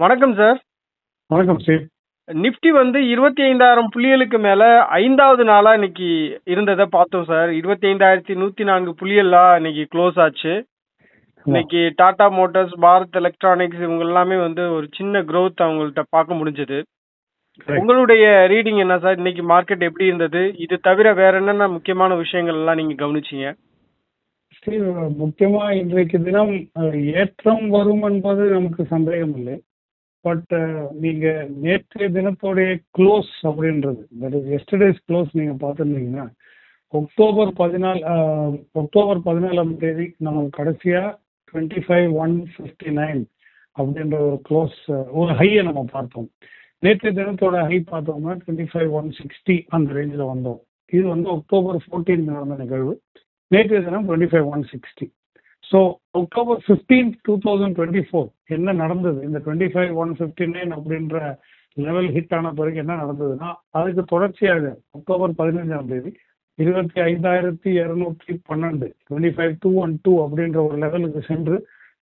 வணக்கம் சார் வணக்கம் Steve Nifty வந்து இருபத்தி ஐந்தாயிரம் புள்ளிகளுக்கு மேல ஐந்தாவது நாளா இன்னைக்கு இருந்ததை பார்த்தோம் சார் இருபத்தி ஐந்தாயிரத்தி நூத்தி நான்கு புள்ளிகளா இன்னைக்கு க்ளோஸ் ஆச்சு. இன்னைக்கு டாடா மோட்டார்ஸ் பாரத் எலக்ட்ரானிக்ஸ் இவங்க எல்லாமே வந்து ஒரு சின்ன growth அவங்கள்ட்ட பார்க்க முடிஞ்சது. உங்களுடைய ரீடிங் என்ன சார் இன்னைக்கு மார்க்கெட் எப்படி இருந்தது? இது தவிர வேற என்னென்ன முக்கியமான விஷயங்கள் எல்லாம் நீங்க கவனிச்சீங்க? ஸ்டீவ் முக்கியமா இன்றைக்கு தினம் ஏற்றம் வரும் என்பது நமக்கு சந்தேகம் இல்லை பட் நீங்க நேற்றைய தினத்தோடைய க்ளோஸ் அப்படின்றது தட் இஸ் எஸ்டர்டேஸ் க்ளோஸ் நீங்க பார்த்துருந்தீங்கன்னா அக்டோபர் பதினாலு அக்டோபர் பதினாலாம் தேதி நம்ம கடைசியா twenty five one fifty nine அப்படின்ற ஒரு க்ளோஸ் ஒரு ஹையை நம்ம பார்த்தோம். நேற்றைய தினத்தோட ஹை பார்த்தோம்னா டுவெண்ட்டி ஃபைவ் ஒன் சிக்ஸ்டி அந்த ரேஞ்சில் வந்தோம். இது வந்து அக்டோபர் 14 நடந்த நிகழ்வு. நேற்றைய தினம் twenty five one sixty so October fifteen two thousand twenty four என்ன நடந்தது? இந்த twenty five one fifty nine அப்படின்ற லெவல் ஹிட் ஆன பிறகு என்ன நடந்ததுன்னா அதுக்கு தொடர்ச்சியாக அக்டோபர் பதினஞ்சாம் தேதி இருபத்தி ஐந்தாயிரத்தி இரநூத்தி பன்னெண்டு twenty five two one two அப்படின்ற ஒரு லெவலுக்கு சென்று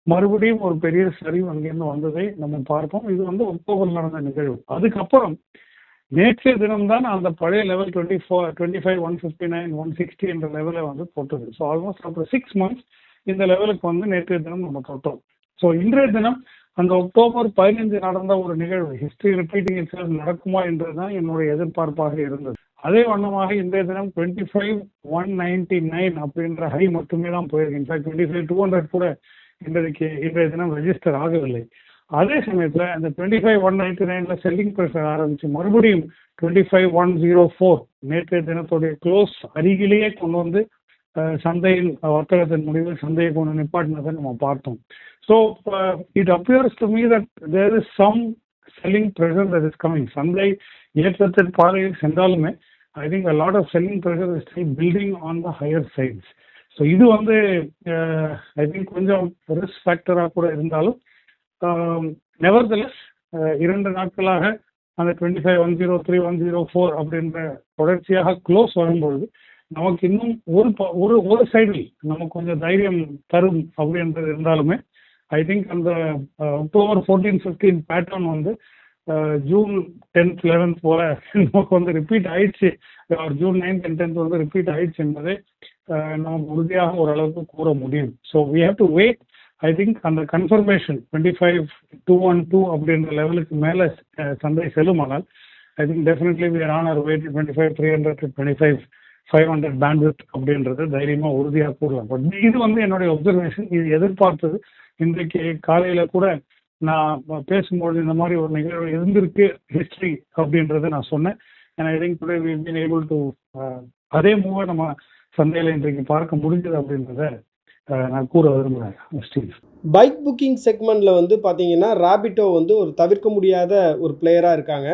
மறுபடியும் ஒரு பெரிய சரிவு அங்கேருந்து வந்ததை நம்ம பார்ப்போம். இது வந்து அக்டோபர் நடந்த நிகழ்வு. அதுக்கப்புறம் நேற்றைய தினம்தான் அந்த பழைய level twenty four twenty five one fifty nine one sixty என்ற லெவலை வந்து போட்டது. So almost after six months இந்த லெவலுக்கு வந்து நேற்றைய தினம் நம்ம தொட்டோம். ஸோ இன்றைய தினம் அந்த அக்டோபர் பதினைந்து நடந்த ஒரு நிகழ்வு ஹிஸ்டரி ரிப்பீட்டிங் இட்ஸ் நடக்குமா என்றுதான் என்னுடைய எதிர்பார்ப்பாக இருந்தது. அதே வண்ணமாக இன்றைய தினம் twenty five one ninety nine அப்படின்ற ஹை மட்டுமே தான் போயிருக்கு. In fact twenty five two hundred கூட இன்றைக்கு இன்றைய தினம் ரெஜிஸ்டர் ஆகவில்லை. அதே சமயத்தில் அந்த டுவெண்ட்டி ஃபைவ் ஒன் நைன்டி நைனில் செல்லிங் ப்ரெஷர் ஆரம்பிச்சு மறுபடியும் twenty five one zero four நேற்றைய தினத்துடைய க்ளோஸ் அருகிலேயே கொண்டு வந்து சந்தையில் வர்த்தகத்தின் முடிவில் சந்தையை கொண்டு நிப்பாட்டினதை நம்ம பார்த்தோம். So it appears to me that there is some selling pressure that is coming சந்தை ஏற்றத்தின் பாதையில் சென்றாலுமே I think a lot of selling pressure is still building on the higher sides so இது வந்து ஐ திங்க் கொஞ்சம் risk ஃபேக்டராக கூட இருந்தாலும் nevertheless இரண்டு நாட்களாக அந்த twenty five one zero three one zero four அப்படின்ற தொடர்ச்சியாக க்ளோஸ் வரும்பொழுது நமக்கு இன்னும் ஒரு ப- ஒரு ஒரு சைடில் நமக்கு கொஞ்சம் தைரியம் தரும் அப்படின்றது இருந்தாலுமே ஐ திங்க் அந்த அக்டோபர் ஃபோர்டீன் ஃபிஃப்டீன் பேட்டர்ன் வந்து ஜூன் டென்த் லெவன்த் போல நமக்கு வந்து ரிப்பீட் ஆயிடுச்சு. or June ninth and tenth வந்து ரிப்பீட் ஆயிடுச்சு என்பதை நமக்கு உறுதியாக ஓரளவுக்கு கூற முடியும். So we have to wait I think அந்த confirmation twenty five two one two அப்படின்ற லெவலுக்கு மேலே சந்தை செல்லுமானால் I think definitely we on our wait twenty five three hundred twenty five five hundred bandwidth அப்படின்றது தைரியமாக உறுதியாக கூறலாம். பட் இது வந்து என்னுடைய ஒப்சர்வேஷன் இது எதிர்பார்த்தது. இன்றைக்கு காலையில் கூட நான் பேசும்பொழுது இந்த மாதிரி ஒரு நிகழ்வு இருந்திருக்கு ஹிஸ்ட்ரி அப்படின்றத நான் சொன்னேன். ஏன்னா I think been able to அதே மூவ நம்ம சந்தையில் இன்றைக்கு பார்க்க முடிஞ்சது அப்படின்றத uh, நான் கூற விரும்புகிறேன் ஸ்டீவ் பைக் புக்கிங் செக்மெண்ட்டில் வந்து பார்த்தீங்கன்னா ராபிட்டோ வந்து ஒரு தவிர்க்க முடியாத ஒரு பிளேயராக இருக்காங்க.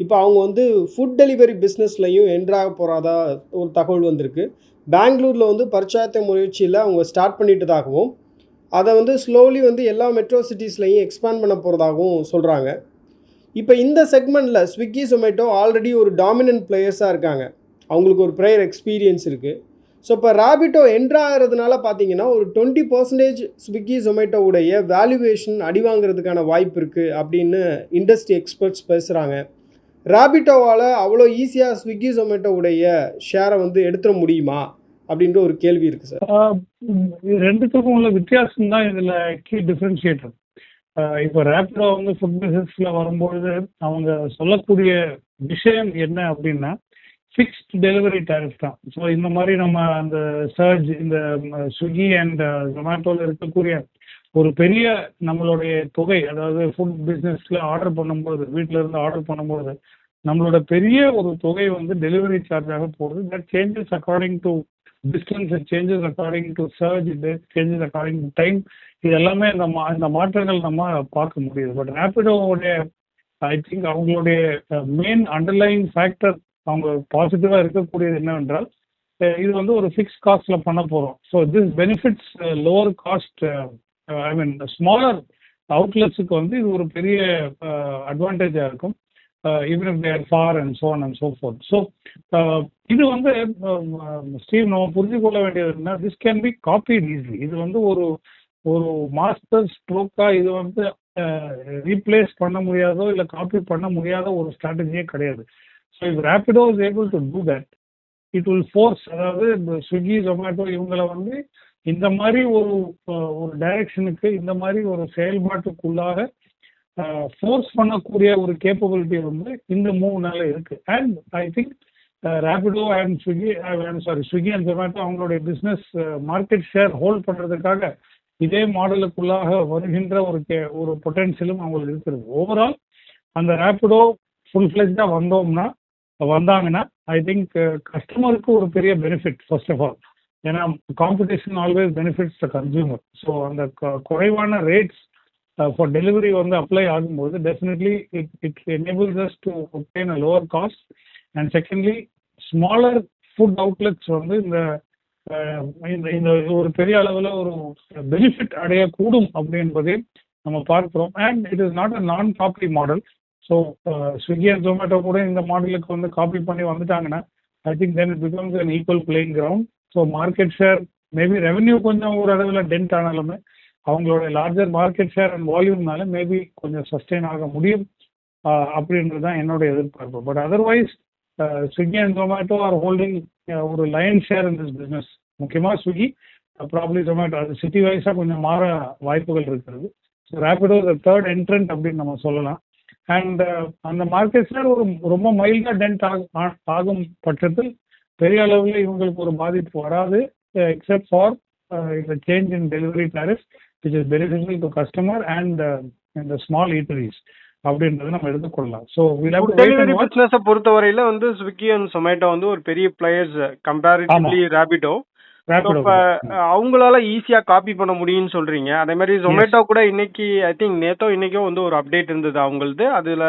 இப்போ அவங்க வந்து ஃபுட் டெலிவரி பிஸ்னஸ்லையும் என்ட்ராக போகிறதா ஒரு தகவல் வந்திருக்கு. பெங்களூரில் வந்து பரிச்சாயத்த முயற்சியில் அவங்க ஸ்டார்ட் பண்ணிட்டதாகவும் அதை வந்து ஸ்லோலி வந்து எல்லா மெட்ரோ சிட்டிஸ்லையும் எக்ஸ்பேண்ட் பண்ண போகிறதாகவும் சொல்கிறாங்க இப்போ இந்த செக்மெண்ட்டில் ஸ்விக்கி ஜொமேட்டோ ஆல்ரெடி ஒரு டாமினன்ட் பிளேயர்ஸாக இருக்காங்க. அவங்களுக்கு ஒரு ப்ரேயர் எக்ஸ்பீரியன்ஸ் இருக்குது ஸோ இப்போ ராபிட்டோ என்ட்ரு ஆகிறதுனால பார்த்தீங்கன்னா ஒரு டுவெண்ட்டி பர்சன்டேஜ் ஸ்விக்கி ஜொமேட்டோவுடைய வேல்யூவேஷன் அடி வாங்குறதுக்கான வாய்ப்பு இருக்குது அப்படின்னு இண்டஸ்ட்ரி எக்ஸ்பர்ட்ஸ் பேசுகிறாங்க ராபிட்டோவால் அவ்வளோ ஈஸியாக ஸ்விக்கி ஜொமேட்டோவுடைய ஷேரை வந்து எடுத்துட முடியுமா? அப்படின்ற ஒரு கேள்வி இருக்குது சார் ரெண்டுத்துக்கும் உள்ள வித்தியாசம் தான் இதில் கீ டிஃப்ரென்ஷியேட்டர் இப்போ ரேப்பிடோ வந்து ஃபுட் பிசினஸ்ல வரும்பொழுது அவங்க சொல்லக்கூடிய விஷயம் என்ன அப்படின்னா ஃபிக்ஸ்ட் டெலிவரி டேரிஃப் தான். ஸோ இந்த மாதிரி நம்ம அந்த சர்ஜ் இந்த ஸ்விக்கி அண்ட் ஜொமேட்டோவில் இருக்கக்கூடிய ஒரு பெரிய நம்மளுடைய தொகை அதாவது ஃபுட் பிஸ்னஸ்ல ஆர்டர் பண்ணும்போது வீட்டில இருந்து ஆர்டர் பண்ணும்போது நம்மளோட பெரிய ஒரு தொகை வந்து டெலிவரி சார்ஜாக போகுது. That changes according to distance it changes according to surge இது சேஞ்சஸ் அக்கார்டிங் டு டைம் இது எல்லாமே இந்த மா இந்த மாற்றங்கள் நம்ம பார்க்க முடியுது. பட் ரேப்பிடோவுடைய ஐ திங்க் அவங்களுடைய மெயின் அண்டர்லைங் ஃபேக்டர் அவங்க பாசிட்டிவாக இருக்கக்கூடியது என்னவென்றால் uh, இது வந்து ஒரு ஃபிக்ஸ் காஸ்ட்ல பண்ண போகிறோம் so this benefits lower cost I mean smaller அவுட்லெட்ஸுக்கு வந்து இது ஒரு பெரிய அட்வான்டேஜாக இருக்கும். Even if there for and so on and so forth so இது வந்து ஸ்டீவ் நம்ம புரிஞ்சு கொள்ள வேண்டியது என்ன this can be copied easily இது வந்து ஒரு ஒரு மாஸ்டர் ஸ்ட்ரோக்காக இது வந்து ரீப்ளேஸ் பண்ண முடியாதோ இல்லை காப்பி பண்ண முடியாத ஒரு ஸ்ட்ராட்டஜியே கிடையாது. So if Rapido is able to do that it will force அதாவது ஸ்விக்கி ஜொமேட்டோ இவங்களை வந்து இந்த மாதிரி ஒரு ஒரு டைரக்ஷனுக்கு இந்த மாதிரி ஒரு செயல்பாட்டுக்குள்ளாக ஃபோர்ஸ் பண்ணக்கூடிய ஒரு கேப்பபிலிட்டி வந்து இந்த மூவ்னால இருக்கு. And I think Rapido and Swiggy sorry Swiggy and Zomato அவங்களுடைய பிஸ்னஸ் மார்க்கெட் ஷேர் ஹோல்ட் பண்ணுறதுக்காக இதே மாடலுக்குள்ளாக வருகின்ற ஒரு கே- ஒரு பொட்டன்ஷியலும் அவங்களுக்கு இருக்கிறது. ஓவரால் அந்த ரேபிடோ ஃபுல் ஃபிளெஜ்டாக வந்தோம்னா வந்தாங்கன்னா ஐ திங்க் கஸ்டமருக்கு ஒரு பெரிய பெனிஃபிட் ஃபர்ஸ்ட் ஆஃப் ஆல் ஏன்னா competition always benefits the consumer so அந்த க- குறைவான ரேட்ஸ் ஃபார் டெலிவரி வந்து அப்ளை ஆகும்போது definitely it it enables us to obtain a lower cost and secondly smaller food outlets வந்து இந்த uh, இந்த இந்த ஒரு பெரிய அளவில் ஒரு பெனிஃபிட் அடையக்கூடும் அப்படின்றதை நம்ம பார்க்குறோம். And it is not a non copy model so Swiggy and Zomato கூட இந்த மாடலுக்கு வந்து காப்பி பண்ணி வந்துட்டாங்கன்னா I think then it becomes an equal playing ground so market share maybe revenue கொஞ்சம் ஒரு அளவில் டென்ட் ஆனாலுமே அவங்களோட லார்ஜர் மார்க்கெட் ஷேர் அண்ட் வால்யூம்னால மேபி கொஞ்சம் சஸ்டெயின் ஆக முடியும். அப்படின்றது தான் என்னோட எதிர்பார்ப்பு. But otherwise Swiggy and Zomato are holding ஒரு line share in this business முக்கியமாக ஸ்விக்கி ப்ராப்ளி ஜொமேட்டோ அது சிட்டி வைஸாக கொஞ்சம் மாற வாய்ப்புகள் இருக்கிறது. ஸோ ரேபிடோ தேர்ட் என்ட்ரண்ட் அப்படின்னு நம்ம சொல்லலாம். அண்ட் அந்த மார்க்கெட் ஷேர் ஒரு ரொம்ப மைல்டாக டென்ட் ஆகும் ஆகும் பட்சத்தில் பெரிய அளவில் இவங்களுக்கு ஒரு பாதிப்பு வராது எக்ஸப்ட் ஃபார் இந்த change in delivery tariff which is beneficial to customer and இந்த ஸ்மால் ஈட்டரிஸ் அப்படின்றத நம்ம எடுத்துக்கொள்ளலாம். ஸோ டெலிவரி பிசினஸ பொறுத்தவரையில வந்து ஸ்விக்கி அண்ட் சொமேட்டோ வந்து ஒரு பெரிய பிளேயர்ஸ் கம்பேரிட்டிவ்லி ரேபிடோ அவங்களால ஈஸியா காப்பி பண்ண முடியும்னு சொல்றீங்க. அதே மாதிரி ஜொமேட்டோ கூட இன்னைக்கு ஐ திங்க் நேத்தோ இன்னைக்கோ வந்து ஒரு அப்டேட் இருந்தது அவங்களது. அதுல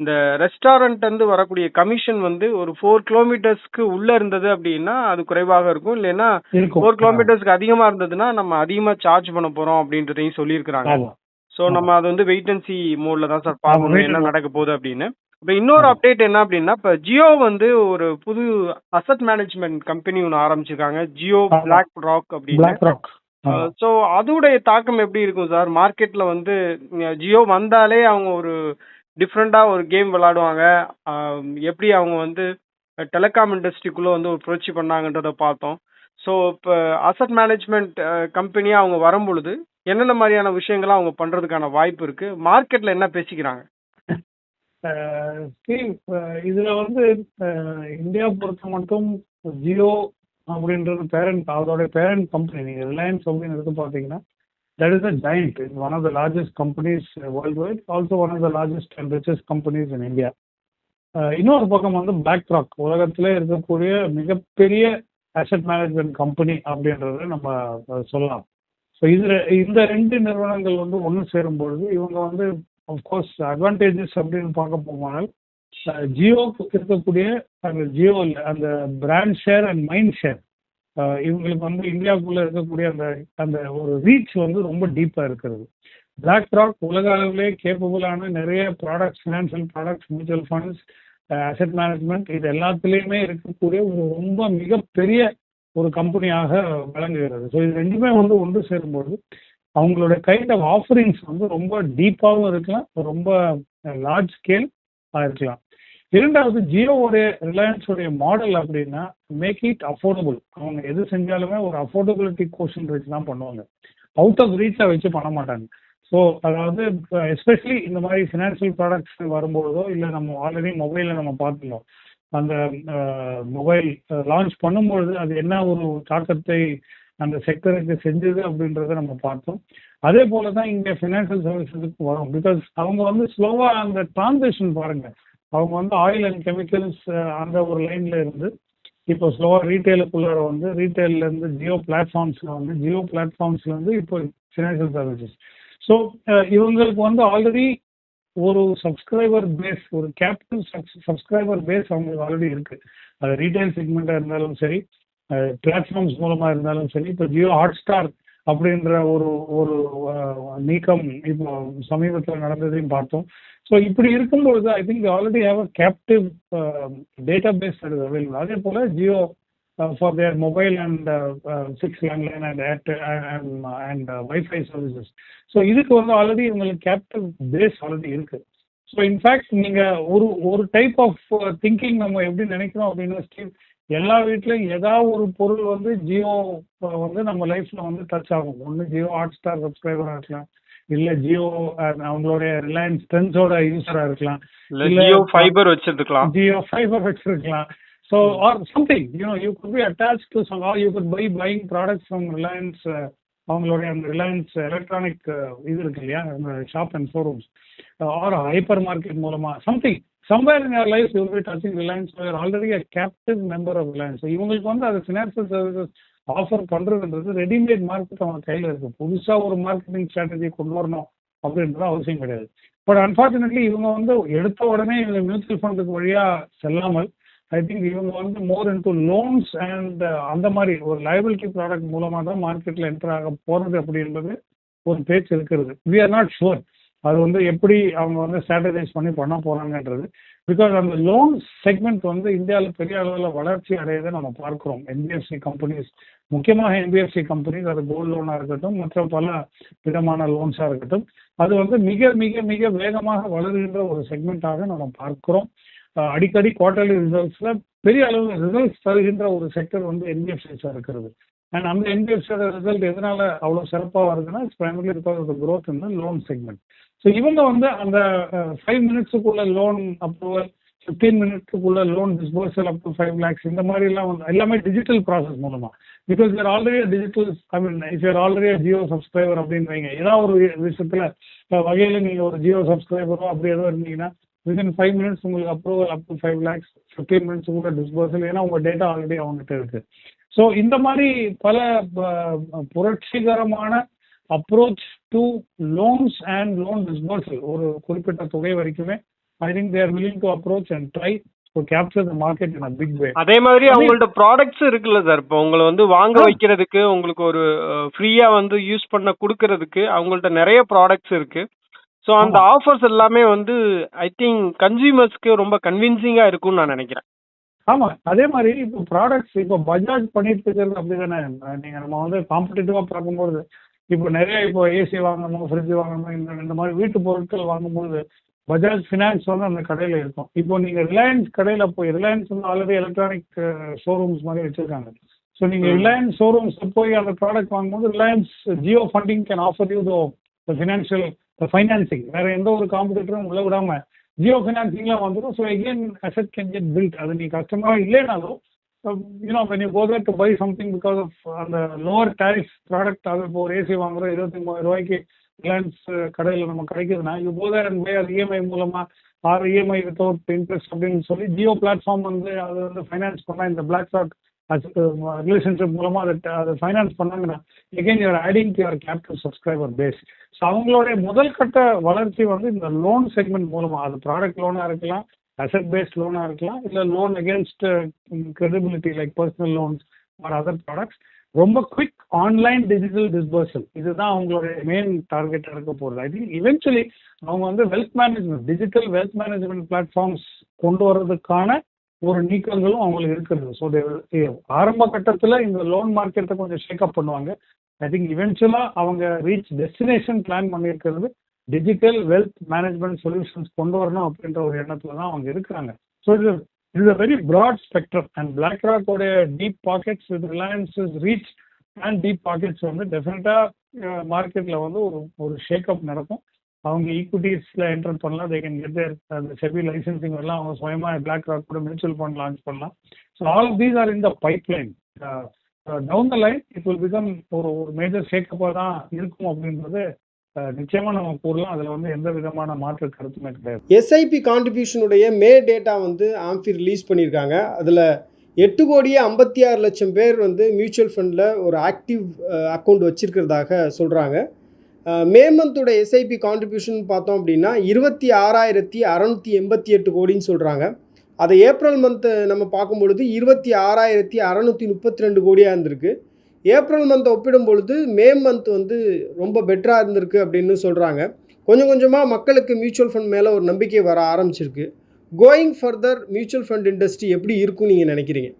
இந்த ரெஸ்டாரண்ட் வந்து வரக்கூடிய கமிஷன் வந்து ஒரு ஃபோர் கிலோமீட்டர்ஸ்க்கு உள்ள இருந்தது அப்படின்னா அது குறைவாக இருக்கும். இல்லைன்னா ஃபோர் கிலோமீட்டர்ஸ்க்கு அதிகமா இருந்ததுன்னா நம்ம அதிகமா சார்ஜ் பண்ண போறோம் அப்படின்றதையும் சொல்லியிருக்கிறாங்க. சோ நம்ம அது வந்து வெயிட் அண்ட் சி மோட்ல தான் சார் பார்க்கணும். என்ன நடக்க போகுது அப்படின்னு. இப்ப இன்னொரு அப்டேட் என்ன அப்படின்னா இப்ப ஜியோ வந்து ஒரு புது அசட் மேனேஜ்மெண்ட் கம்பெனி ஒன்று ஆரம்பிச்சிருக்காங்க. ஜியோ பிளாக் ராக் அப்படின்னு. ஸோ அதோடைய தாக்கம் எப்படி இருக்கும் சார் மார்க்கெட்ல வந்து ஜியோ வந்தாலே அவங்க ஒரு டிஃப்ரெண்ட்டாக ஒரு கேம் விளாடுவாங்க எப்படி அவங்க வந்து டெலிகாம் இண்டஸ்ட்ரிக்குள்ளே வந்து ஒரு புரட்சி பண்ணாங்கன்றத பார்த்தோம். ஸோ இப்போ அசட் மேனேஜ்மெண்ட் கம்பெனியாக அவங்க வரும் பொழுது என்னென்ன மாதிரியான விஷயங்களை அவங்க பண்ணுறதுக்கான வாய்ப்பு இருக்குது மார்க்கெட்டில் என்ன பேசிக்கிறாங்க? இதில் வந்து இந்தியா பொறுத்த மட்டும் ஜியோ அப்படின்றது பேரண்ட் அதோட பேரண்ட் கம்பெனி நீங்கள் ரிலையன்ஸ் அப்படின்னு எடுத்து பார்த்தீங்கன்னா that is a giant. Is one of the largest companies worldwide, wide also one the the and richest companies companies in uh, இன்னொரு பக்கம் வந்து பிளாக் ராக் உலகத்திலே இருக்கக்கூடிய மிகப்பெரிய அசட் மேனேஜ்மெண்ட் கம்பெனி அப்படின்றத நம்ம சொல்லலாம். ஸோ இது இந்த ரெண்டு நிறுவனங்கள் வந்து ஒன்று சேரும்பொழுது இவங்க வந்து அஃப்கோர்ஸ் அட்வான்டேஜஸ் அப்படின்னு பார்க்க போனால் ஜியோக்கு இருக்கக்கூடிய அந்த ஜியோ அந்த brand share and mind share இவங்களுக்கு வந்து இந்தியாவுக்குள்ள இருக்கக்கூடிய அந்த அந்த ஒரு ரீச் வந்து ரொம்ப டீப்பாக இருக்கிறது. பிளாக் ராக் உலக அளவிலே கேப்பபிளான நிறைய products financial products mutual funds asset management இது எல்லாத்துலேயுமே இருக்கக்கூடிய ஒரு ரொம்ப மிகப்பெரிய ஒரு கம்பெனியாக விளங்குகிறது. ஸோ இது ரெண்டுமே வந்து ஒன்று சேரும்போது அவங்களோட கைண்ட் ஆஃப் ஆஃபரிங்ஸ் வந்து ரொம்ப டீப்பாகவும் இருக்கலாம் ரொம்ப லார்ஜ் ஸ்கேல் இருக்கலாம். இரண்டாவது ஜியோவுடைய ரிலையன்ஸோடைய மாடல் அப்படின்னா மேக் இட் அஃபோர்டபுள் அவங்க எது செஞ்சாலுமே ஒரு அஃபோர்டபிலிட்டி கோஷன் வச்சு தான் பண்ணுவாங்க. அவுட் ஆஃப் ரீச்சாக வச்சு பண்ண மாட்டாங்க. ஸோ அதாவது எஸ்பெஷலி இந்த மாதிரி ஃபினான்ஷியல் ப்ராடக்ட்ஸ் வரும்போதோ இல்லை நம்ம ஆல்ரெடி மொபைலில் நம்ம பார்த்துருந்தோம். அந்த மொபைல் லான்ச் பண்ணும்பொழுது அது என்ன ஒரு தாக்கத்தை அந்த செக்டருக்கு செஞ்சது அப்படின்றத நம்ம பார்த்தோம். அதே போல தான் இங்கே ஃபினான்ஷியல் சர்வீசஸுக்கு வரும். பிகாஸ் அவங்க வந்து ஸ்லோவாக அந்த டிரான்சேக்ஷன் பாருங்கள் அவங்க வந்து ஆயில் அண்ட் கெமிக்கல்ஸ் அந்த ஒரு லைனில் இருந்து இப்போ ஸ்லோவாக ரீட்டைலுக்குள்ளார வந்து ரீட்டைல்லேருந்து ஜியோ பிளாட்ஃபார்ம்ஸில் வந்து ஜியோ பிளாட்ஃபார்ம்ஸ்லேருந்து இப்போ ஃபினான்ஷியல் சர்வீசஸ் ஸோ இவங்களுக்கு வந்து ஆல்ரெடி ஒரு சப்ஸ்கிரைபர் பேஸ் ஒரு கேபிட்டல் சப்ஸ்கிரைபர் பேஸ் அவங்களுக்கு ஆல்ரெடி இருக்குது அது ரீட்டைல் செக்மெண்ட்டாக இருந்தாலும் சரி பிளாட்ஃபார்ம்ஸ் மூலமாக இருந்தாலும் சரி இப்போ ஜியோ ஹாட் ஸ்டார் அப்படின்ற ஒரு ஒரு நீக்கம் இப்போ சமீபத்தில் நடந்ததையும் பார்த்தோம். ஸோ இப்படி இருக்கும்பொழுது I think already have a captive data base அது அவைலபிள் அதே போல் Jio for their mobile and six landline and Airtel and wifi services so இதுக்கு வந்து ஆல்ரெடி உங்களுக்கு கேபிட்டல் பேஸ் ஆல்ரெடி இருக்குது ஸோ இன்ஃபேக்ட் நீங்கள் ஒரு ஒரு டைப் ஆஃப் திங்கிங் நம்ம எப்படி நினைக்கிறோம் அப்படின்னா ஸ்டீவ் எல்லா வீட்லையும் ஏதாவது ஒரு பொருள் வந்து ஜியோ வந்து நம்ம லைஃப்ல வந்து டச் ஆகும். ஒன்று ஜியோ ஹாட் ஸ்டார் சப்ஸ்கிரைபராக இருக்கலாம். இல்லை ஜியோ அவங்களுடைய ரிலையன்ஸ் ட்ரெண்ட்ஸோட யூஸராக இருக்கலாம். இல்ல, ஜியோ ஃபைபர் வச்சிருக்கலாம் ஜியோ ஃபைபர் வச்சிருக்கலாம். So or something you know you could be attach to some or you could by buying products from Reliance அவங்களுடைய அந்த ரிலையன்ஸ் எலக்ட்ரானிக் இது இருக்கு இல்லையா? Shop and showrooms or hyper market மூலமா something somewhere in your life you'll be touching Reliance already a captive member of Reliance இவங்களுக்கு வந்து அது financial services offer பண்றதுன்றது ரெடிமேட் மார்க்கெட் அவங்க கையில் இருக்கு. புதுசாக ஒரு மார்க்கெட்டிங் ஸ்ட்ராட்டஜி கொண்டு வரணும் அப்படின்றது அவசியம் கிடையாது. பட் அன்பார்ச்சுனேட்லி இவங்க வந்து எடுத்த உடனே இவங்க மியூச்சுவல் ஃபண்டுக்கு வழியாக செல்லாமல் ஐ திங்க் இவங்க வந்து மோர் இன்டு லோன்ஸ் அண்ட் அந்த மாதிரி ஒரு லைபிலிட்டி ப்ராடக்ட் மூலமாக தான் மார்க்கெட்டில் என்டர் ஆக போறது அப்படின்றது ஒரு பேச்சு இருக்கிறது. வி ஆர் நாட் ஷுவர் அது வந்து எப்படி அவங்க வந்து ஸ்ட்ராட்டஜைஸ் பண்ணி பண்ண போகிறாங்கன்றது பிகாஸ் அந்த லோன் செக்மெண்ட் வந்து இந்தியாவில் பெரிய அளவில் வளர்ச்சி அடையதை நம்ம பார்க்குறோம். என்பிஎஃப்சி கம்பெனிஸ் முக்கியமாக என்பிஎஃப்சி கம்பெனிஸ் அது கோல்டு லோனாக இருக்கட்டும் மற்ற பல விதமான லோன்ஸாக இருக்கட்டும் அது வந்து மிக மிக மிக வேகமாக வளர்கின்ற ஒரு செக்மெண்ட்டாக நம்ம பார்க்குறோம். அடிக்கடி குவார்டர்லி ரிசல்ட்ஸில் பெரிய அளவில் ரிசல்ட்ஸ் தருகின்ற ஒரு செக்டர் வந்து என்பிஎஃப்சிஸாக இருக்கிறது. அண்ட் அந்த என்பிஎஃப்சியோட ரிசல்ட் எதனால அவ்வளோ சிறப்பாக வருதுன்னா it's primary because of growth இந்த லோன் செக்மெண்ட் ஸோ இவங்க வந்து அந்த ஃபைவ் மினிட்ஸுக்குள்ள loan approval fifteen மினிட்ஸுக்குள்ள loan disposal up to five lakhs இந்த மாதிரிலாம் வந்து எல்லாமே டிஜிட்டல் ப்ராசஸ் மூலமாக because you're already digital I mean if you're already Jio subscriber அப்படின்னு வைங்க. ஏதாவது ஒரு விஷயத்தில் வகையில் நீங்கள் ஒரு ஜியோ சப்ஸ்கிரைபரோ அப்படி ஏதோ இருந்தீங்கன்னா வித்தின் ஃபைவ் மினிட்ஸ் உங்களுக்கு approval up to five lakhs fifteen minutes கூட டிஸ்போசல் ஏன்னா உங்க டேட்டா ஆல்ரெடி அவங்ககிட்ட இருக்கு. ஸோ இந்த மாதிரி பல புரட்சிகரமான approach to loans and loan disbursal ஒரு குறிப்பிட்ட தொகை வரைக்குமே I think they're willing to approach and try அதே மாதிரி அவங்கள்ட்ட ப்ராடக்ட்ஸ் இருக்குல்ல சார் இப்போ உங்களை வந்து வாங்க வைக்கிறதுக்கு உங்களுக்கு ஒரு ஃப்ரீயா வந்து யூஸ் பண்ண கொடுக்கறதுக்கு அவங்கள்ட்ட நிறைய ப்ராடக்ட்ஸ் இருக்கு. ஸோ அந்த ஆஃபர்ஸ் எல்லாமே வந்து ஐ திங்க் கன்சியூமர்ஸ்க்கு ரொம்ப கன்வின்சிங்கா இருக்கும்னு நான் நினைக்கிறேன். ஆமா. அதே மாதிரி இப்போ ப்ராடக்ட்ஸ் இப்போ பஜாஜ் பண்ணிட்டு இருக்கிறது அப்படிதானே? நீங்க நம்ம வந்து காம்படிட்டிவா பார்க்கும்போது இப்போ நிறைய இப்போ ஏசி வாங்கணும் ஃப்ரிட்ஜ் வாங்கணும் இந்த இந்த மாதிரி வீட்டு பொருட்கள் வாங்கும்போது பஜாஜ் ஃபினான்ஸ் வந்து அந்த கடையில இருக்கும். இப்போ நீங்க ரிலையன்ஸ் கடையில போய் ரிலையன்ஸ் வந்து ஆல்ரெடி எலக்ட்ரானிக் ஷோரூம்ஸ் மாதிரி வச்சிருக்காங்க. ஸோ நீங்க ம். ரிலையன்ஸ் ஷோரூம்ஸ் போய் அந்த ப்ராடக்ட் வாங்கும்போது Reliance Jio funding can offer you the financial financing வேற எந்த ஒரு காம்படிட்டரும் உள்ள விடாம ஜியோ ஃபைனான்சிங்லாம் வந்துடும் so again asset can get built அது நீ கஸ்டமராக இல்லைனாலும் um, you know when you go there to buy something because uh, அந்த லோவர் டேரிஃப் ப்ராடக்ட் அது இப்போ ஒரு ஏசி வாங்குறோம் இருபத்தி மூணு ரூபாய்க்கு ரிலையன்ஸ் uh, கடையில் நம்ம கிடைக்குதுன்னா யூ போதர் அண்ட் பை அது இஎம்ஐ மூலமா ஆறு இஎம்ஐ வித்தவுட் இன்ட்ரெஸ்ட் அப்படின்னு சொல்லி ஜியோ பிளாட்ஃபார்ம் வந்து அது வந்து ஃபைனான்ஸ் பண்ணால் இந்த பிளாக் ஷாட் ரிலேஷன்ஷிப் மூலமா அதை அதை ஃபைனான்ஸ் பண்ணாங்கன்னா again you're adding to your capital subscriber base so அவங்களுடைய முதல் கட்ட வளர்ச்சி வந்து இந்த லோன் செக்மெண்ட் மூலமா. அது ப்ராடக்ட் லோனாக இருக்கலாம் அசெட் பேஸ்ட் லோனாக இருக்கலாம் இல்லை loan against credibility like personal loans or other products ரொம்ப குவிக் ஆன்லைன் டிஜிட்டல் டிஸ்பர்சல் இதுதான் அவங்களுடைய மெயின் டார்கெட் இருக்க போகிறது ஐ திங்க் இவென்ச்சுவலி அவங்க வந்து wealth management digital wealth management platforms கொண்டு வர்றதுக்கான ஒரு நீக்கங்களும் அவங்களுக்கு இருக்கிறது. ஸோ eh, ஆரம்ப கட்டத்தில் இந்த லோன் மார்க்கெட்டை கொஞ்சம் ஷேக்அப் பண்ணுவாங்க. ஐ திங்க் இவென்ச்சுவலாக அவங்க ரீச் டெஸ்டினேஷன் பிளான் பண்ணியிருக்கிறது டிஜிட்டல் வெல்த் மேனேஜ்மெண்ட் சொல்யூஷன்ஸ் கொண்டு வரணும் அப்படின்ற ஒரு எண்ணத்துல தான் அவங்க இருக்கிறாங்க. ஸோ இது இது very broad spectrum and black ராக்கோடைய deep pockets with Reliance's reach and deep pockets வந்து டெஃபினட்டாக மார்க்கெட்டில் eh, வந்து ஒரு ஒரு ஷேக்அப் நடக்கும். அவங்க ஈக்விட்டிஸ்ல என்டர் பண்ணலாம். தே கேன் கெட் தேர் அந்த செபி லைசன்சிங் வரலாம் அவங்க சுயமா பிளாக் ராக் கூட மியூச்சுவல் ஃபண்ட் லான்ச் பண்ணலாம். So all these are in the pipeline down the line it will become ஒரு ஒரு மேஜர் ஷேக்கப்பாக தான் இருக்கும் அப்படின்றது அஹ், நிச்சயமா நம்ம கூறலாம். அதுல வந்து எந்த விதமான மாற்று கருத்துமே கிடையாது. எஸ்ஐபி கான்ட்ரிபியூஷனுடைய மே டேட்டா வந்து ஆம்ஃபி ரிலீஸ் பண்ணியிருக்காங்க. அதில் எட்டு கோடியே ஐம்பத்தி ஆறு லட்சம் பேர் வந்து மியூச்சுவல் ஃபண்டில் ஒரு ஆக்டிவ் அக்கௌண்ட் uh, வச்சிருக்கிறதாக சொல்கிறாங்க மேமந்தோட எஸ்ஐபி கான்ட்ரிபியூஷன் பார்த்தோம் அப்படின்னா இருபத்தி ஆறாயிரத்தி அறநூற்றி எண்பத்தி எட்டு கோடின்னு சொல்கிறாங்க அதை ஏப்ரல் மந்த்து நம்ம பார்க்கும் பொழுது இருபத்தி ஆறாயிரத்தி அறநூற்றி முப்பத்தி ரெண்டு கோடியாக இருந்திருக்கு. ஏப்ரல் மந்த்தை ஒப்பிடும் பொழுது மே மந்த் வந்து ரொம்ப பெட்டராக இருந்திருக்கு அப்படின்னு சொல்கிறாங்க கொஞ்சம் கொஞ்சமாக மக்களுக்கு மியூச்சுவல் ஃபண்ட் மேலே ஒரு நம்பிக்கை வர ஆரம்பிச்சிருக்கு. Going further mutual fund industry எப்படி இருக்கும்னு நீங்கள் நினைக்கிறீங்க?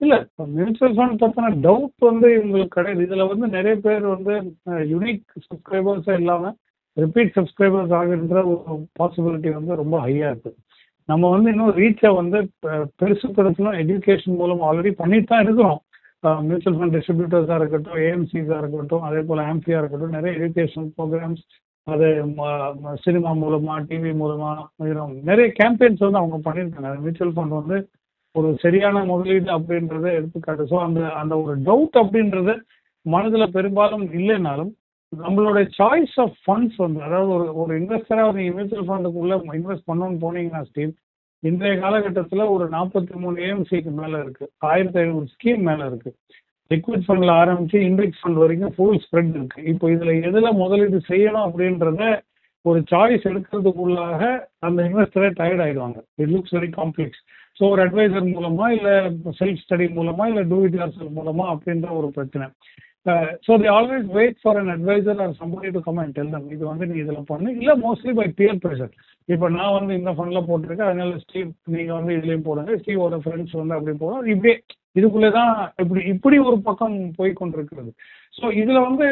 இல்லை மியூச்சுவல் ஃபண்ட் பற்றின டவுட் வந்து இவங்களுக்கு கிடையாது. இதில் வந்து நிறைய பேர் வந்து யுனிக் சப்ஸ்கிரைபர்ஸாக இல்லாமல் ரிப்பீட் சப்ஸ்கிரைபர்ஸ் ஆகுன்ற ஒரு பாசிபிலிட்டி வந்து ரொம்ப ஹையாக இருக்குது நம்ம வந்து இன்னும் ரீச்சை வந்து பெருசுப்படுத்தணும் எஜுகேஷன் மூலம் ஆல்ரெடி பண்ணிட்டு தான் இருக்கிறோம் மியூச்சுவல் ஃபண்ட் டிஸ்ட்ரிபியூட்டர்ஸாக இருக்கட்டும் ஏஎம்சிஸாக இருக்கட்டும் அதே போல் ஆம்ஃபியாக இருக்கட்டும் நிறைய எஜுகேஷனல் ப்ரோக்ராம்ஸ் அது சினிமா மூலமாக டிவி மூலமாக நிறைய கேம்பெயின்ஸ் வந்து அவங்க பண்ணியிருக்காங்க. மியூச்சுவல் ஃபண்ட் வந்து ஒரு சரியான முதலீடு அப்படின்றத எடுத்துக்காட்டு. ஸோ அந்த அந்த ஒரு டவுட் அப்படின்றது மனதில் பெரும்பாலும் இல்லைனாலும் நம்மளுடைய சாய்ஸ் ஆஃப் ஃபண்ட்ஸ் வந்து அதாவது ஒரு ஒரு இன்வெஸ்டராக நீங்கள் மியூச்சுவல் ஃபண்டுக்குள்ளே இன்வெஸ்ட் பண்ணணும்னு போனீங்கன்னா ஸ்டீவ் இன்றைய காலகட்டத்தில் ஒரு நாற்பத்தி மூணு ஏஎம்சிக்கு மேலே இருக்குது ஆயிரத்தி ஐநூறு ஸ்கீம் மேலே இருக்குது லிக்விட் ஃபண்டில் ஆரம்பித்து இண்டெக்ஸ் ஃபண்ட் வரைக்கும் ஃபுல் ஸ்ப்ரெட் இருக்குது இப்போ இதில் எதில் முதலீடு செய்யணும் அப்படின்றத ஒரு சாய்ஸ் எடுக்கிறதுக்குள்ளாக அந்த இன்வெஸ்டரே டயர்ட் ஆகிடுவாங்க it looks very complex so ஒரு அட்வைசர் மூலமா இல்லை செல்ஃப் ஸ்டடி மூலமா இல்லை டூ இட் யோர் செல்ஃப் மூலமா அப்படின்ற ஒரு பிரச்சனை. So they always wait for an advisor or somebody to come and tell them இது வந்து நீ இதில் பண்ணு. இல்லை மோஸ்ட்லி பை பியர் ப்ரெஷர் இப்போ நான் வந்து இந்த ஃபண்டில் போட்டிருக்கேன் அதனால ஸ்டீவ் நீங்கள் வந்து இதுலேயும் போடுங்க ஸ்டீவோட ஃப்ரெண்ட்ஸ் வந்து அப்படி போடும் இப்படியே இதுக்குள்ளே தான் இப்படி இப்படி ஒரு பக்கம் போய் கொண்டிருக்கிறது. ஸோ இதில் வந்து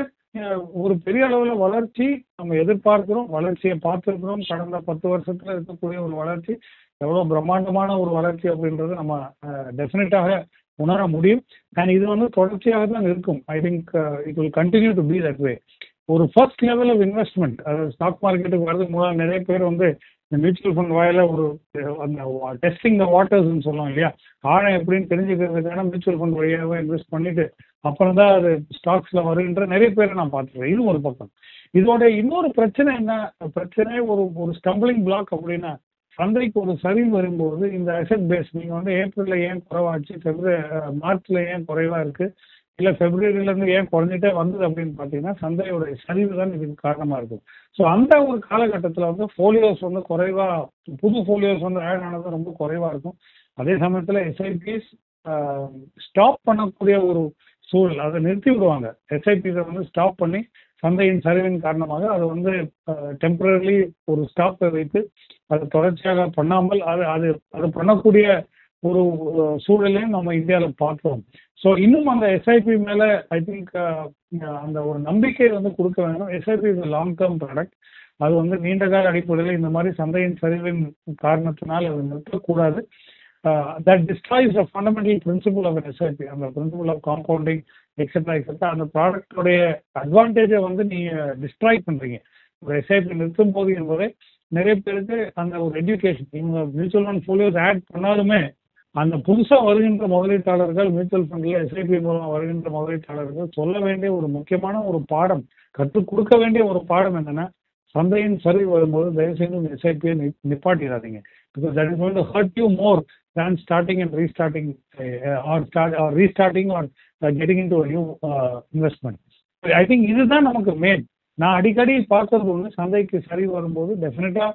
ஒரு பெரிய அளவில் வளர்ச்சி நம்ம எதிர்பார்க்கிறோம் வளர்ச்சியை பார்த்துருக்கிறோம். கடந்த பத்து வருஷத்தில் இருக்கக்கூடிய ஒரு வளர்ச்சி. எவ்வளோ பிரம்மாண்டமான ஒரு வளர்ச்சி அப்படின்றது நம்ம டெஃபினட்டாக உணர முடியும். அண்ட் இது வந்து தொடர்ச்சியாக தான் இருக்கும். I think it will continue to be that way ஒரு ஃபர்ஸ்ட் லெவல் ஆஃப் இன்வெஸ்ட்மெண்ட் அதாவது ஸ்டாக் மார்க்கெட்டுக்கு வரதுக்கு முன்னாடி நிறைய பேர் வந்து இந்த மியூச்சுவல் ஃபண்ட் வாயில ஒரு அந்த டெஸ்டிங் த வாட்டர்ஸ்னு சொல்லுவோம் இல்லையா? ஆழம் எப்படின்னு தெரிஞ்சுக்கிறதுக்கான மியூச்சுவல் ஃபண்ட் வழியாக இன்வெஸ்ட் பண்ணிட்டு அப்புறம் தான் அது ஸ்டாக்ஸ்ல வருகின்ற நிறைய பேரை நான் பார்த்துருக்கேன். இது ஒரு பக்கம். இதோட இன்னொரு பிரச்சனை என்ன? பிரச்சனை ஒரு ஒரு ஸ்டம்பிளிங் பிளாக் அப்படின்னா சந்தைக்கு ஒரு சரிவு வரும்போது இந்த அசெட் பேஸ் நீங்க வந்து ஏப்ரல்ல ஏன் குறைவாச்சு பிப்ரவரி மார்ச்ல ஏன் குறைவா இருக்கு இல்ல பிப்ரவரியில இருந்து ஏன் குறைஞ்சிட்டே வந்தது அப்படின்னு பாத்தீங்கன்னா சந்தையோட சரிவு தான் இதுக்கு காரணமா இருக்கும். ஸோ அந்த ஒரு காலகட்டத்தில் வந்து ஃபோலியோஸ் வந்து குறைவா புது ஃபோலியோஸ் வந்து ஆட் ஆனது ரொம்ப குறைவா இருக்கும். அதே சமயத்தில் எஸ்ஐபிஸ் ஸ்டாப் பண்ணக்கூடிய ஒரு சூழல் அதை நிறுத்தி விடுவாங்க. எஸ்ஐபிஸை வந்து ஸ்டாப் பண்ணி சந்தையின் சரிவின் காரணமாக அது வந்து டெம்பரரிலி ஒரு ஸ்டாப்பை வைத்து அது தொடர்ச்சியாக பண்ணாமல் அது அது அது பண்ணக்கூடிய ஒரு சூழலையும் நம்ம இந்தியாவில் பார்க்குறோம். ஸோ இன்னும் அந்த எஸ்ஐபி மேலே ஐ திங்க் அந்த ஒரு நம்பிக்கை வந்து கொடுக்க வேணும் SIP is long term product அது வந்து நீண்ட கால அடிப்படையில் இந்த மாதிரி சந்தையின் சரிவின் காரணத்தினால் அது நிறுத்தக்கூடாது that destroys the fundamental principle of SIP அந்த principle of compounding etcetera etcetera அந்த ப்ராடக்டோடைய அட்வான்டேஜை வந்து நீங்கள் டிஸ்ட்ராய் பண்ணுறீங்க ஒரு எஸ்ஐபி நிறுத்தும் போது என்பதை நிறைய பேருக்கு அந்த ஒரு எஜுகேஷன் இவங்க மியூச்சுவல் ஃபண்ட் ஃபோலியோஸ் ஆட் பண்ணாலுமே அந்த புதுசாக வருகின்ற முதலீட்டாளர்கள் மியூச்சுவல் ஃபண்டில் எஸ்ஐபி மூலம் வருகின்ற முதலீட்டாளர்கள் சொல்ல வேண்டிய ஒரு முக்கியமான ஒரு பாடம் கற்றுக் கொடுக்க வேண்டிய ஒரு பாடம் என்னென்னா சந்தையின் சரி வரும்போது தயவுசெய்து எஸ்ஐபியை நிப்பாட்டிடாதீங்க. Because that is going to hurt you more than starting and restarting or start or restarting or getting into new investment I think இதுதான் நமக்கு மெயின் நான் அடிக்கடி பார்க்கறது ஒன்று சந்தைக்கு சரி வரும்போது டெஃபினட்டா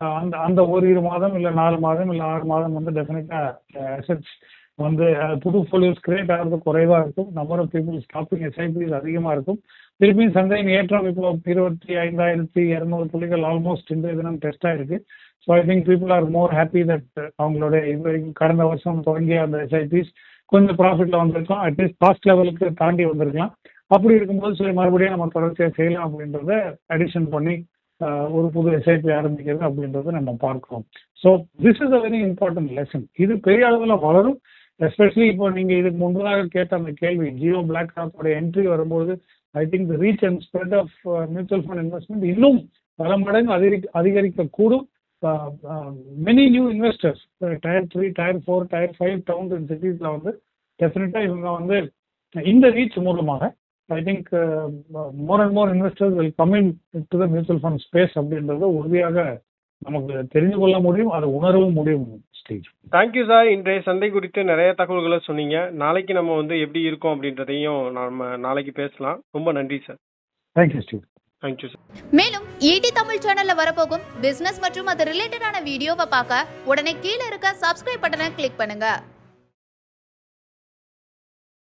அந்த அந்த ஒரு இரு மாதம் இல்லை நாலு மாதம் இல்லை ஆறு மாதம் வந்து டெஃபினட்டா அசெட்ஸ் வந்து புது ஃபோலியோஸ் கிரியேட் ஆகிறது குறைவாக இருக்கும். Number of people stopping SIPs அதிகமாக இருக்கும். திருப்பியும் சந்தையின் ஏற்றம் இப்போ இருபத்தி ஐந்தாயிரத்தி இரநூறு புள்ளிகள் ஆல்மோஸ்ட் இந்த தினம் டெஸ்ட் ஆயிருக்கு. So I think people are more happy that அவங்களுடைய இது வரைக்கும் கடந்த வருஷம் தொடங்கிய அந்த எஸ்ஐபிஸ் கொஞ்சம் ப்ராஃபிட்டில் வந்திருக்கலாம். அட்லீஸ்ட் காஸ்ட் லெவலுக்கு தாண்டி வந்திருக்கலாம். அப்படி இருக்கும்போது சரி மறுபடியும் நம்ம தொடர்ச்சியாக செய்யலாம் அப்படின்றத அடிஷன் பண்ணி ஒரு புது எஸ்ஐபி ஆரம்பிக்கிறது அப்படின்றத நம்ம பார்க்கிறோம். So this is a very important lesson இது பெரிய அளவில் வளரும். எஸ்பெஷலி இப்போ நீங்க இதுக்கு முன்பதாக கேட்ட அந்த கேள்வி ஜியோ பிளாக் ராக்கோட என்ட்ரி வரும்போது I think the reach and spread of mutual fund investment இன்னும் பல மடங்கு அதிகரி அதிகரிக்கக்கூடும். Many new investors tier three tier four tier five towns and சிட்டிஸில் வந்து டெஃபினட்டாக இவங்க வந்து இந்த ரீச் மூலமாக I think more and more investors will come into the mutual fund space அப்படின்றது உறுதியாக நமக்கு தெரிந்து கொள்ள முடியும் அதை உணரவும் முடியும் ஸ்டேஜ் தேங்க்யூ சார் இன்றைய சந்தை குறித்து நிறைய தகவல்களை சொன்னீங்க. நாளைக்கு நம்ம வந்து எப்படி இருக்கோம் அப்படின்றதையும் நம்ம நாளைக்கு பேசலாம். ரொம்ப நன்றி sir thank you Steve thank you sir மேலும் ஈடி தமிழ் சேனல்ல வரப்போகும் பிசினஸ் மற்றும் அது ரிலேட்டடான வீடியோவை பார்க்க உடனே கீழே இருக்க சப்ஸ்கிரைப் பட்டனை கிளிக் பண்ணுங்க.